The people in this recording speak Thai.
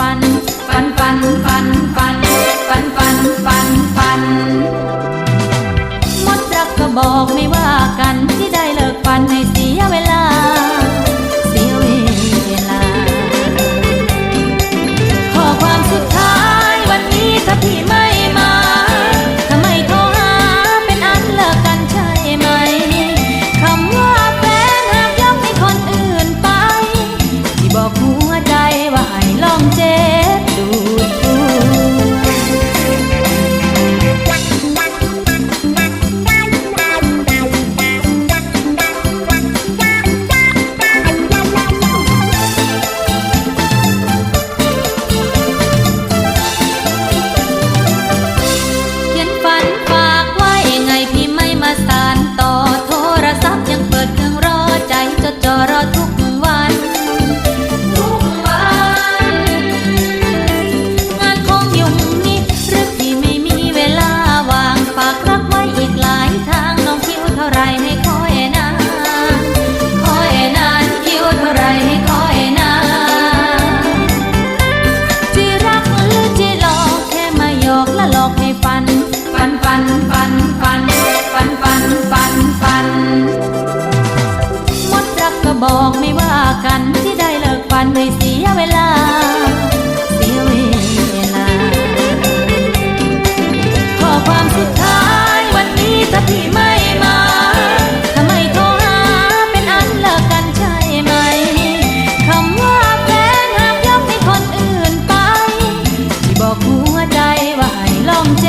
ฟัน ฟันฟันฟันฟันฟันฟันฟันฟันมดรักก็บอกไม่ว่ากันที่ เวลา เสียเวลาขอความสุดท้ายวันนี้ถ้าพี่ไม่มาทำไมโทรหาเป็นอันเลิกกันใช่ไหมคำว่าแฟนหากยอกให้คนอื่นไป ที่บอกหัวใจว่าให้ลองเจ